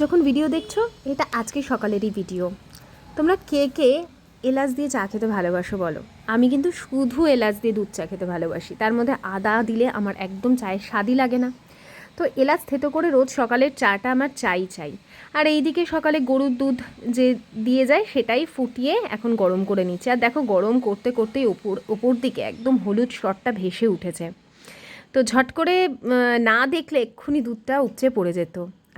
যখন ভিডিও দেখছ, এটা আজকে সকালেরই ভিডিও তোমরা কে কে এলাচ দিয়ে চা খেতে ভালোবাসো বলো? আমি কিন্তু শুধু এলাচ দিয়ে দুধ চা খেতে ভালোবাসি। তার মধ্যে আদা দিলে আমার একদম চায়ের স্বাদই লাগে না। তো এলাচ থেতো করে রোজ সকালের চাটা আমার চাই চাই। আর এইদিকে সকালে গরুর দুধ যে দিয়ে যায়, সেটাই ফুটিয়ে এখন গরম করে নিচ্ছে। আর দেখো, গরম করতে করতেই ওপর ওপর দিকে একদম হলুদ শটটা ভেসে উঠেছে। তো ঝট করে না দেখলে এক্ষুনি দুধটা উপচে পড়ে যেত।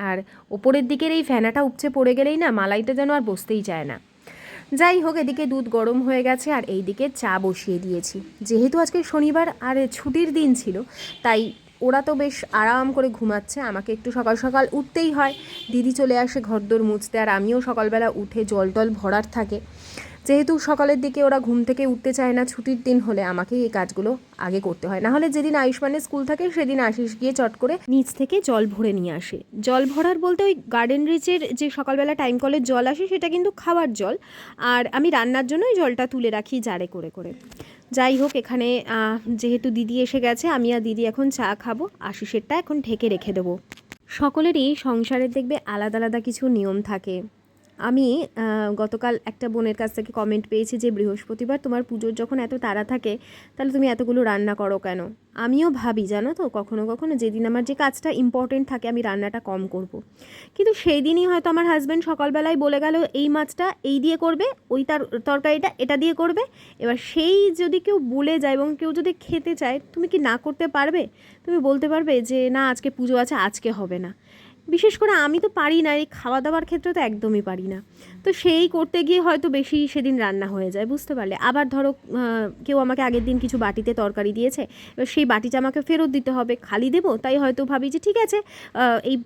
আর ওপরের দিকের এই ফেনাটা উপচে পড়ে গেলেই না মালাইটা যেন আর বসতেই চায় না। যাই হোক, এদিকে দুধ গরম হয়ে গেছে আর এই দিকে চা বসিয়ে দিয়েছি। যেহেতু আজকে শনিবার আর ছুটির দিন ছিল, তাই ওরা তো বেশ আরাম করে ঘুমাচ্ছে, আমাকে একটু সকাল সকাল উঠতেই হয়। দিদি চলে আসে ঘরদোর মুছতে আর আমিও সকালবেলা উঠে জল টল ভরার থাকে। যেহেতু সকালের দিকে ওরা ঘুম থেকে উঠতে চায় না, ছুটির দিন হলে আমাকে এই কাজগুলো আগে করতে হয়। না হলে যেদিন আয়ুষ্মানের স্কুল থাকে সেদিন আশিস গিয়ে চট করে নিচ থেকে জল ভরে নিয়ে আসে। জল ভরার বলতে ওই গার্ডেন রিচের যে সকালবেলা টাইম কলের জল আসে সেটা কিন্তু খাবার জল। আর আমি রান্নার জন্য ওই জলটা তুলে রাখি জারে করে করে। যাই হোক, এখানে যেহেতু দিদি এসে গেছে, আমি আর দিদি এখন চা খাব। আশিসেরটা এখন ঢেকে রেখে দেবো। সকলেরই সংসারের দেখবে আলাদা আলাদা কিছু নিয়ম থাকে। আমি গতকাল একটা বোনের কাছ থেকে কমেন্ট পেয়েছি যে, বৃহস্পতিবার তোমার পুজোর যখন এত তাড়া থাকে, তাহলে তুমি এতগুলো রান্না করো কেন? আমিও ভাবি, জানো তো, কখনো কখনো যেদিন আমার যে কাজটা ইম্পর্টেন্ট থাকে, আমি রান্নাটা কম করব। কিন্তু সেই দিনই হয়তো আমার হাজব্যান্ড সকালবেলায় বলে গেল, এই মাছটা এই দিয়ে করবে, ওই তার তরকারিটা এটা দিয়ে করবে। এবার সেই যদি কেউ বলে যায় এবং কেউ যদি খেতে চায়, তুমি কি না করতে পারবে? তুমি বলতে পারবে যে, না, আজকে পুজো আছে, আজকে হবে না। বিশেষ করে আমি তো পারি না, এই খাওয়া দাওয়ার ক্ষেত্রে তো একদমই পারি না। তো সেই করতে গিয়ে হয়তো বেশি সেদিন রান্না হয়ে যায়, বুঝতে পারলে। আবার ধরো কেউ আমাকে আগের দিন কিছু বাটিতে তরকারি দিয়েছে, এবার সেই বাটিটা আমাকে ফেরত দিতে হবে, খালি দেবো, তাই হয়তো ভাবি যে ঠিক আছে এই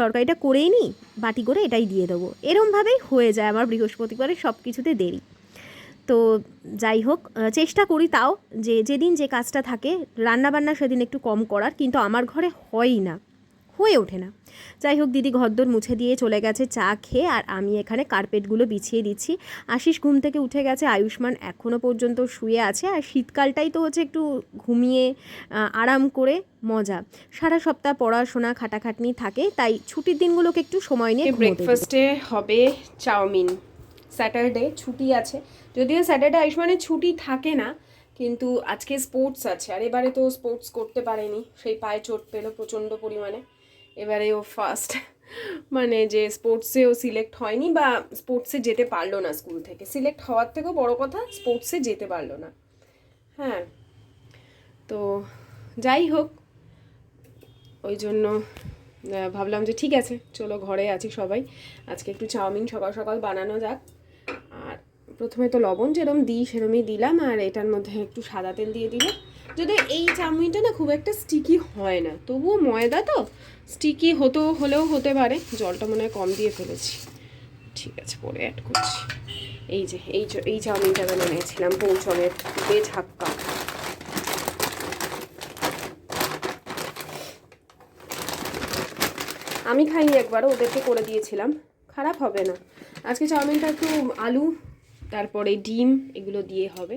তরকারিটা করেই নিই, বাটি করে এটাই দিয়ে দেবো। এরমভাবেই হয়ে যায় আমার বৃহস্পতিবারে সব কিছুতে দেরি। তো যাই হোক চেষ্টা করি তাও, যে যেদিন যে কাজটা থাকে, রান্নাবান্না সেদিন একটু কম করার, কিন্তু আমার ঘরে হয়ই না। হয়ে ওঠে না। যাই হোক দিদি ঘরদোর মুছে দিয়ে চলে গেছে চা খেয়ে আর আমি এখানে কার্পেটগুলো বিছিয়ে দিচ্ছি। আশিস ঘুম থেকে উঠে গেছে আয়ুষ্মান এখনও পর্যন্ত শুয়ে আছে আর শীতকালটাই তো হচ্ছে একটু ঘুমিয়ে আরাম করে মজা। সারা সপ্তাহ পড়াশোনা খাটাখাটনি থাকে তাই ছুটির দিনগুলোকে একটু সময় নিয়ে ব্রেকফাস্টে হবে চাউমিন। স্যাটারডে ছুটি আছে। যদিও স্যাটারডে আয়ুষ্মানের ছুটি থাকে না কিন্তু আজকে স্পোর্টস আছে। আর এবারে তো স্পোর্টস করতে পারেনি সেই পায়ে চোট পেল প্রচণ্ড পরিমাণে। এবারে ও ফার্স্ট মানে যে স্পোর্টসে ও সিলেক্ট হয়নি বা স্পোর্টসে যেতে পারল না স্কুল থেকে। সিলেক্ট হওয়ার থেকেও বড় কথা স্পোর্টসে যেতে পারল না। হ্যাঁ তো যাই হোক, ওই জন্য ভাবলাম যে ঠিক আছে, চলো ঘরে আছি সবাই। আজকে একটু চাউমিন সকাল সকাল বানানো যাক। আর প্রথমে তো লবণ যেরম দিই সেরমই দিলাম, আর এটার মধ্যে একটু সাদা তেল দিয়ে দিলে যদি এই চাউমিনটা না খুব একটা স্টিকি হয় না, তবুও ময়দা তো স্টিকি হতো, হলেও হতে পারে। জলটা মনে হয় কম দিয়ে ফেলেছি। ঠিক আছে, পরে অ্যাড করছি। এই যে, এই এই চাউমিনটা বানিয়েছিলাম, পৌঁছনের বেজ হাক্কা আমি খাইনি একবার ওদেরকে করে দিয়েছিলাম। খারাপ হবে না। আজকে চাউমিনটা একটু আলু, তারপরে ডিম, এগুলো দিয়ে হবে।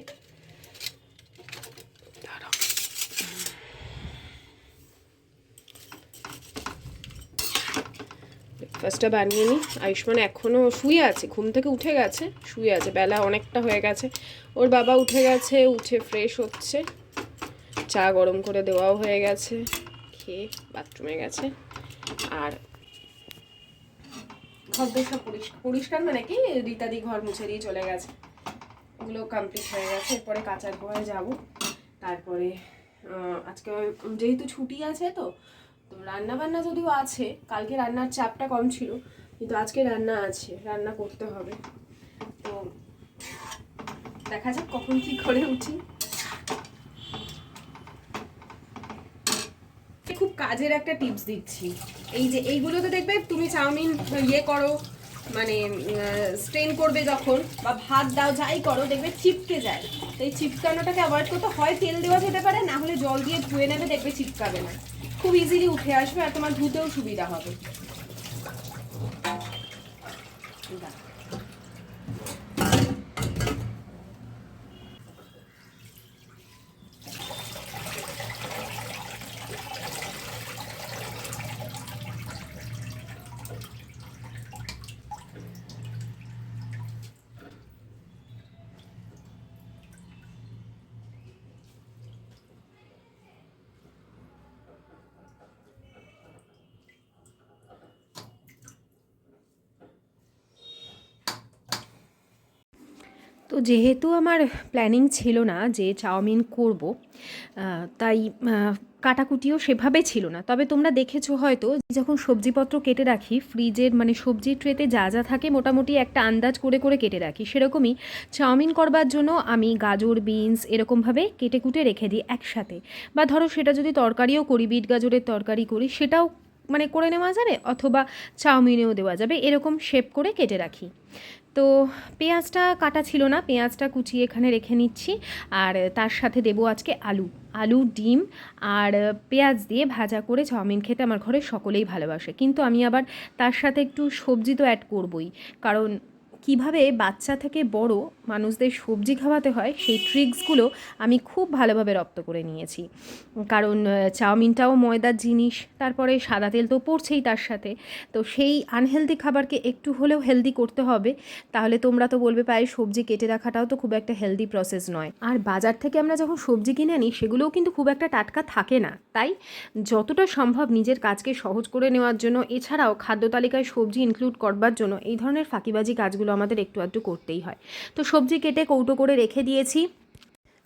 ব্রেকফাস্টটা বানিয়ে নিই আয়ুষ্মান এখনও শুয়ে আছে, ঘুম থেকে উঠে গেছে, শুয়ে আছে। বেলা অনেকটা হয়ে গেছে। ওর বাবা উঠে গেছে, উঠে ফ্রেশ হচ্ছে। চা গরম করে দেওয়াও হয়ে গেছে। খেয়ে বাথরুমে গেছে। আর ঘর দোর সব পরিষ্কার পরিষ্কার মানে কি? রীতাদি ঘর মুছে দিয়ে চলে গেছে। ওগুলো কমপ্লিট হয়ে গেছে। এরপরে কাঁচার গোয়ায় যাব। তারপরে আজকে যেহেতু ছুটি আছে তো রান্না বান্না যদিও আছে, কালকে রান্নার চাপটা কম ছিল, কিন্তু আজকে রান্না আছে, রান্না করতে হবে। তো দেখা যাক কখন কি করে উঠি। খুব কাজের একটা টিপস দিচ্ছি। এই যে এইগুলোতে দেখবে তুমি চাউমিন ইয়ে করো মানে স্ট্রেন করবে যখন, বা ভাত দাও, যাই করো, দেখবে চিপকে যায়। তো এই চিপকানোটাকে অ্যাভয়েড করতে হয় তেল দেওয়া যেতে পারে, না হলে জল দিয়ে ধুয়ে নেবে, দেখবে চিপকাবে না। খুব ইজিলি উঠে আসবে আর তোমার ধুতেও সুবিধা হবে দাও। তো যেহেতু আমার প্ল্যানিং ছিল না যে চাউমিন করব তাই কাটাকুটিও সেভাবে ছিল না। তবে তোমরা দেখেছ হয়তো, যখন সবজিপত্র কেটে রাখি, ফ্রিজের মানে সবজির ট্রেতে যা যা থাকে মোটামুটি একটা আন্দাজ করে করে কেটে রাখি। সেরকমই চাউমিন করবার জন্য আমি গাজর, বিনস এরকমভাবে কেটে কুটে রেখে দিই একসাথে। বা ধরো সেটা যদি তরকারিও করি, বিট গাজরের তরকারি করি, সেটাও মানে করে নেওয়া যাবে অথবা চাউমিনেও দেওয়া যাবে, এরকম শেপ করে কেটে রাখি। তো পেঁয়াজটা কাটা ছিল না, পেঁয়াজটা কুচিয়ে এখানে রেখে নিচ্ছি। আর তার সাথে দেবো আজকে আলু আলু, ডিম আর পেঁয়াজ দিয়ে ভাজা করে চাউমিন খেতে আমার ঘরে সকলেই ভালোবাসে। কিন্তু আমি আবার তার সাথে একটু সবজি তো অ্যাড করবই। কারণ কীভাবে বাচ্চা থেকে বড় মানুষদের সবজি খাওয়াতে হয়, সেই ট্রিক্সগুলো আমি খুব ভালোভাবে রপ্ত করে নিয়েছি। কারণ চাউমিনটাও ময়দার জিনিস, তারপরে সাদা তেল তো পড়ছেই তার সাথে। তো সেই আনহেলদি খাবারকে একটু হলেও হেলদি করতে হবে, তাহলে তোমরা তো বলবে পায়ে সবজি কেটে রাখাটাও তো খুব একটা হেলদি প্রসেস নয়। আর বাজার থেকে আমরা যখন সবজি কিনে আনি, সেগুলোও কিন্তু খুব একটা টাটকা থাকে না। তাই যতটা সম্ভব নিজের কাজকে সহজ করে নেওয়ার জন্য, এছাড়াও খাদ্য তালিকায় সবজি ইনক্লুড করবার জন্য এই ধরনের ফাঁকিবাজি কাজগুলো আমাদের একটু আধটু করতেই হয়। তো সবজি কেটে কৌটো করে রেখে দিয়েছি।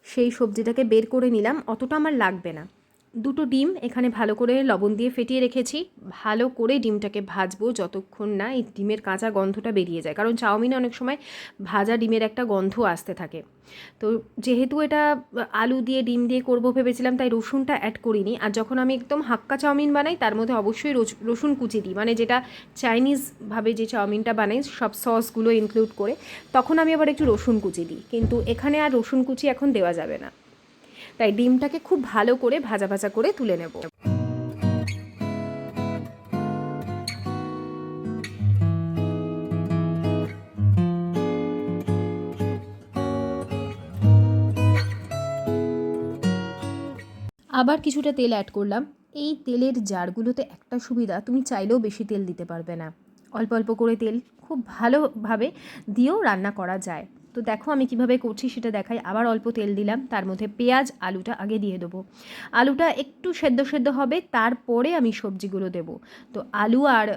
সেই সবজিটাকে বের করে নিলাম। অতটা আমার লাগবে না। দুটো ডিম এখানে ভালো করে লবণ দিয়ে ফেটিয়ে রেখেছি। ভালো করে ডিমটাকে ভাজবো যতক্ষণ না এই ডিমের কাঁচা গন্ধটা বেরিয়ে যায়। কারণ চাউমিনে অনেক সময় ভাজা ডিমের একটা গন্ধ আসতে থাকে। তো যেহেতু এটা আলু দিয়ে ডিম দিয়ে করব ভেবেছিলাম, তাই রসুনটা অ্যাড করিনি। আর যখন আমি একদম হাক্কা চাউমিন বানাই, তার মধ্যে অবশ্যই রস- রসুন কুচি দিই। মানে যেটা চাইনিজভাবে যে চাউমিনটা বানাই, সব সসগুলো ইনক্লুড করে, তখন আমি আবার একটু রসুন কুচি দিই। কিন্তু এখানে আর রসুন কুচি এখন দেওয়া যাবে না। তাই ডিমটাকে খুব ভালো করে ভাজা ভাজা করে তুলে নেব। আবার কিছুটা তেল অ্যাড করলাম। এই তেলের জারগুলোতে একটা সুবিধা, তুমি চাইলেও বেশি তেল দিতে পারবে না। অল্প অল্প করে তেল খুব ভালোভাবে দিয়েও রান্না করা যায়। তো দেখো আমি কীভাবে করছি সেটা দেখাই। আবার অল্প তেল দিলাম, তার মধ্যে পেঁয়াজ, আলুটা আগে দিয়ে দেবো। আলুটা একটু সেদ্ধ সেদ্ধ হবে, তারপরে আমি সবজিগুলো দেব। তো আলু আর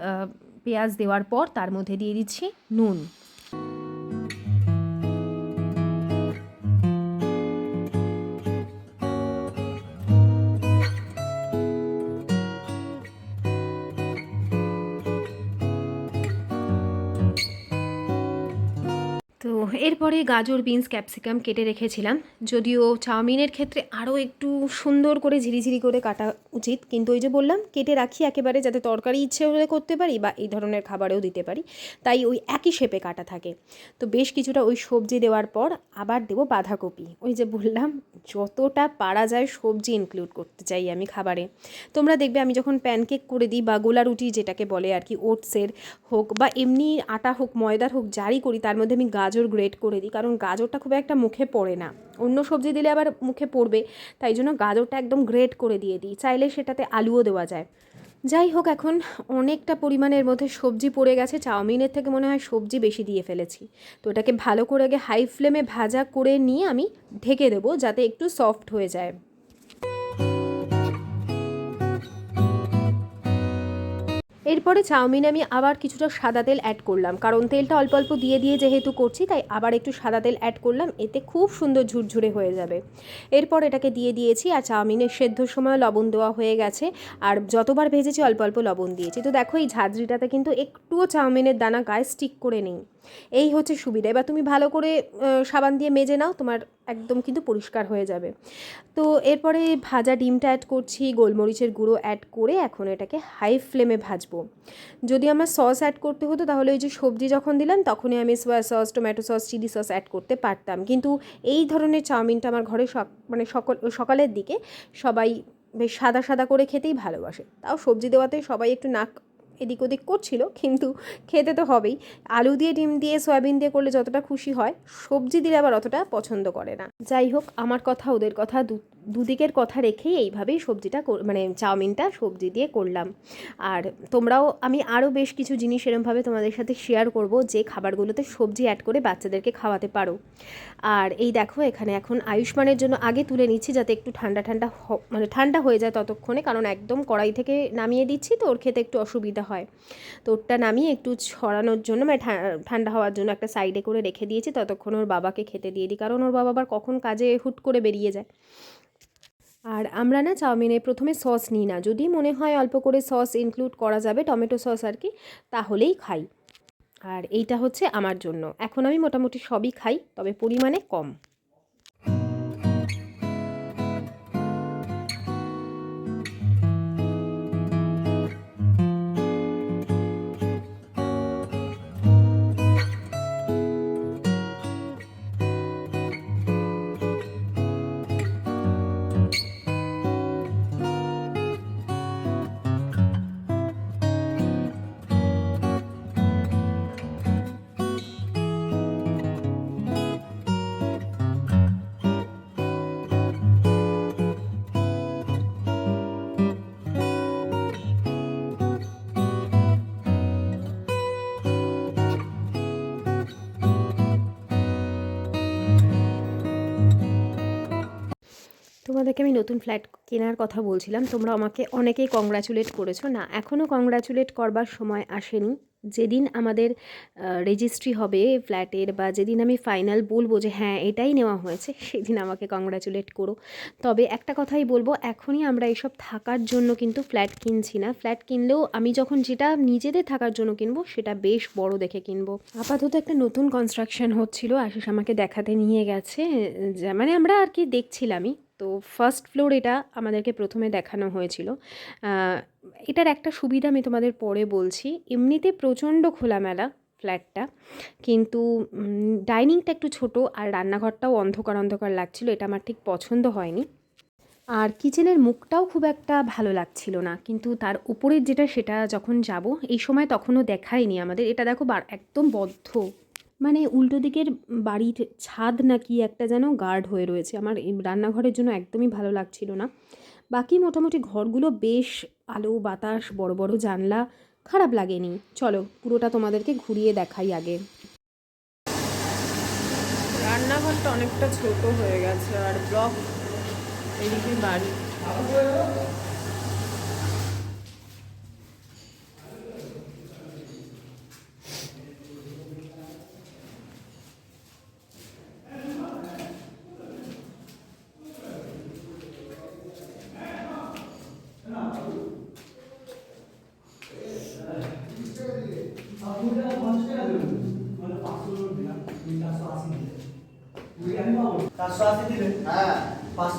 পেঁয়াজ দেওয়ার পর তার মধ্যে দিয়ে দিচ্ছি নুন। এরপরে গাজর, বিনস, ক্যাপসিকাম কেটে রেখেছিলাম। যদিও চাউমিনের ক্ষেত্রে আরও একটু সুন্দর করে ঝিরিঝিরি করে কাটা উচিত। কিন্তু ওই যে বললাম, কেটে রাখি একেবারে যাতে তরকারি ইচ্ছে হলে করতে পারি বা এই ধরনের খাবারেও দিতে পারি। তাই ওই একই শেপে কাটা থাকে। তো বেশ কিছুটা ওই সবজি দেওয়ার পর আবার দেবো বাঁধাকপি। ওই যে বললাম, যতটা পারা যায় সবজি ইনক্লুড করতে চাই আমি খাবারে। তোমরা দেখবে আমি যখন প্যানকেক করে দিই বা গোলা রুটি যেটাকে বলে আর কি ওটসের হোক বা এমনি আটা হোক, ময়দার হোক জারি করি, তার মধ্যে আমি গাজর গ্রেট করে দিই। কারণ গাজরটা খুব একটা মুখে পড়ে না। অন্য সবজি দিলে আবার মুখে পড়বে, তাই জন্য গাজরটা একদম গ্রেট করে দিয়ে দিই। চাইলে সেটাতে আলুও দেওয়া যায়। যাই হোক, এখন অনেকটা পরিমাণের মধ্যে সবজি পড়ে গেছে। চাউমিনের থেকে মনে হয় সবজি বেশি দিয়ে ফেলেছি। তো এটাকে ভালো করে আগে হাই ফ্লেমে ভাজা করে নিয়ে আমি ঢেকে দেবো, যাতে একটু সফট হয়ে যায়। এরপরে চাউমিনে আমি আবার কিছুটা সাদা তেল অ্যাড করলাম। কারণ তেলটা অল্প অল্প দিয়ে দিয়ে যেহেতু করছি, তাই আবার একটু সাদা তেল অ্যাড করলাম, এতে খুব সুন্দর ঝুরঝুরে হয়ে যাবে। এরপর এটাকে দিয়ে দিয়েছি, আর চাউমিনের সেদ্ধর সময় লবণ দেওয়া হয়ে গেছে, আর যতবার ভেজেছি অল্প অল্প লবণ দিয়েছি। তো দেখো, এই ঝাঁঝরিটাতে কিন্তু একটুও চাউমিনের দানা গায়ে স্টিক করে নেই। এই হচ্ছে সুবিধা। এবার তুমি ভালো করে সাবান দিয়ে মেজে নাও, তোমার একদম কিন্তু পরিষ্কার হয়ে যাবে। তো এরপরে ভাজা ডিমটা অ্যাড করছি, গোলমরিচের গুঁড়ো অ্যাড করে এখন এটাকে হাই ফ্লেমে ভাজবো। যদি আমার সস অ্যাড করতে হতো, তাহলে ওই যে সবজি যখন দিলাম, তখনই আমি soya sauce tomato sauce chilli sauce add করতে পারতাম। কিন্তু এই ধরনের চাউমিনটা আমার ঘরে সক মানে সকল, সকালের দিকে সবাই বেশ সাদা সাদা করে খেতেই ভালোবাসে। তাও সবজি দেওয়াতে সবাই একটু নাক এদিক ওদিক করছিল, কিন্তু খেতে তো হবেই। আলু দিয়ে, ডিম দিয়ে, সয়াবিন দিয়ে করলে যতটা খুশি হয়, সবজি দিলে আবার অতটা পছন্দ করে না। যাই হোক, আমার কথা, ওদের কথা দুদিকের কথা রেখেই এইভাবেই সবজিটা মানে চাউমিনটা সবজি দিয়ে করলাম। আর তোমরাও, আমি আরও বেশ কিছু জিনিস এরমভাবে তোমাদের সাথে শেয়ার করব যে খাবারগুলোতে সবজি অ্যাড করে বাচ্চাদেরকে খাওয়াতে পারো। আর এই দেখো, এখানে এখন আয়ুষ্মানের জন্য আগে তুলে নিচ্ছি যাতে একটু ঠান্ডা ঠান্ডা মানে ঠান্ডা হয়ে যায় ততক্ষণে, কারণ একদম কড়াই থেকে নামিয়ে দিচ্ছি তো, ওর খেতে একটু অসুবিধা হয়। তো ওরটা নামিয়ে একটু ছড়ানোর জন্য মানে ঠান্ডা হওয়ার জন্য একটা সাইডে করে রেখে দিয়েছি, ততক্ষণ ওর বাবাকে খেতে দিয়ে দিই। কারণ ওর বাবা আবার কখন কাজে হুট করে বেরিয়ে যায়। আর আমরা না চাউমিনে প্রথমে সস নিই না। যদি মনে হয় অল্প করে সস ইনক্লুড করা যাবে, টমেটো সস আর কি, তাহলেই খাই। আর এইটা হচ্ছে আমার জন্য। এখন আমি মোটামুটি সবই খাই, তবে পরিমাণে কম। তোমাদেরকে আমি নতুন ফ্ল্যাট কেনার কথা বলছিলাম, তোমরা আমাকে অনেকেই কংগ্রাচুলেট করেছ। না এখনও কংগ্রাচুলেট করবার সময় আসেনি। যেদিন আমাদের রেজিস্ট্রি হবে ফ্ল্যাটের বা যেদিন আমি ফাইনাল বলব যে হ্যাঁ এটাই নেওয়া হয়েছে, সেদিন আমাকে কংগ্রাচুলেট করো। তবে একটা কথাই বলব, এখনই আমরা এসব থাকার জন্য কিন্তু ফ্ল্যাট কিনছি না। ফ্ল্যাট কিনলেও আমি যখন যেটা নিজেদের থাকার জন্য কিনবো, সেটা বেশ বড় দেখে কিনবো। আপাতত একটা নতুন কনস্ট্রাকশন হচ্ছিল, আশিস আমাকে দেখাতে নিয়ে গেছে মানে আমরা আর কি দেখছিলামই। তো ফার্স্ট ফ্লোর এটা আমাদেরকে প্রথমে দেখানো হয়েছিল। এটার একটা সুবিধা আমি তোমাদের পরে বলছি। এমনিতে প্রচণ্ড খোলামেলা ফ্ল্যাটটা, কিন্তু ডাইনিংটা একটু ছোট আর রান্নাঘরটাও অন্ধকার অন্ধকার লাগছিল, এটা আমার ঠিক পছন্দ হয়নি। আর কিচেনের মুখটাও খুব একটা ভালো লাগছিল না, কিন্তু তার উপরের যেটা সেটা যখন যাব, এই সময় তখনও দেখায়নি আমাদের। এটা দেখো একদম বদ্ধ। মানে উল্টো দিকের বাড়ির ছাদ নাকি একটা যেন গার্ড হয়ে রয়েছে। আমার রান্নাঘরের জন্য একদমই ভালো লাগছিল না। বাকি মোটামুটি ঘরগুলো বেশ আলো, বাতাস, বড় বড় জানলা, খারাপ লাগেনি। চলো, পুরোটা তোমাদেরকে ঘুরিয়ে দেখাই আগে। রান্নাঘরটা অনেকটা ছোট হয়ে গেছে, আর ব্লক এদিকে বাড়ি।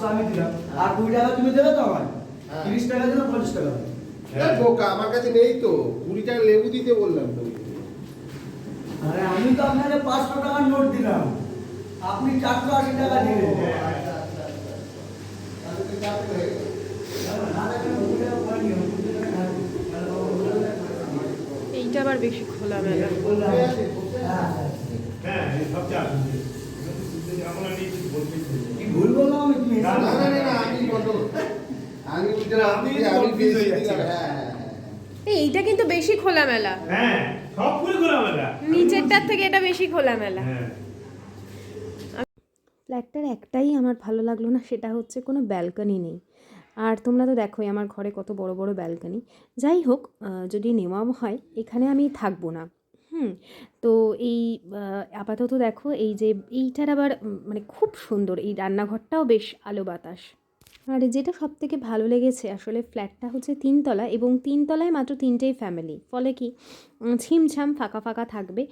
পাঁচশো আমি দিলাম আর কুড়ি টাকা তুমি দেবে তো আমায় হ্যাঁ। তিরিশ টাকা দিলে পঞ্চাশ টাকা এ বোকা আমার কাছে নেই তো কুড়ি টাকা লেবু দিতে বললাম তো আরে আমি তো আপনাকে পাঁচশো টাকার নোট দিলাম আপনি চারশো আশি টাকা দিলেন হয়ে কুড়ি টাকা থাকবে। এইটা আবার বেশি বসে আছে। হ্যাঁ, হ্যাঁ। হ্যাঁ সব আমরা না। কি ভুল বললাম না না না না আমি কত আমি বুঝলাম আপনি আমি confuse হয়ে দিলাম হ্যাঁ। এই এইটা কিন্তু বেশি খোলামেলা। হ্যাঁ খোলামেলা। নিচেরটার থেকে এটা বেশি খোলামেলা। হ্যাঁ। ফ্ল্যাটটার একটাই আমার ভালো লাগল না সেটা হচ্ছে কোনো ব্যালকনি নেই। আর তোমরা তো দেখোই আমার ঘরে কত বড় বড় ব্যালকনি। যাই হোক যদি নেওয়া হয় এখানে আমি থাকব না। হুম, তো এই আপাতত দেখো এই যে এইটার আবার মানে খুব সুন্দর এই রান্নাঘরটাও বেশ আলো বাতাস। আর যেটা সব থেকে ভালো লেগেছে আসলে ফ্ল্যাটটা হচ্ছে তিনতলা এবং তিনতলায় মাত্র তিনটেই ফ্যামিলি। ফলে কি ছিমছাম ফাঁকা ফাঁকা থাকবে।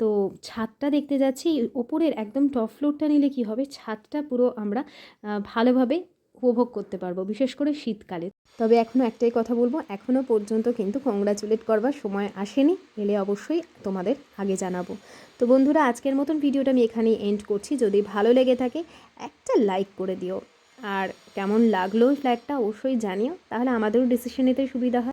তো ছাদটা দেখতে যাচ্ছি, ওপরের একদম টপ ফ্লোরটা নিলে কি হবে, ছাদটা পুরো আমরা ভালোভাবে উপভোগ করতে পারব, বিশেষ করে শীতকালে। তবে এখনও একটাই কথা বলব এখনও পর্যন্ত কিন্তু কংগ্রাচুলেট করবার সময় আসেনি, এলে অবশ্যই তোমাদের আগে জানাব। তো বন্ধুরা, আজকের মতন ভিডিওটা আমি এখানেই এন্ড করছি। যদি ভালো লেগে থাকে, একটা লাইক করে দিও। আর কেমন লাগল ফ্ল্যাটটা অবশ্যই জানিও। তাহলে আমাদেরও ডিসিশন নিতে সুবিধা হয়।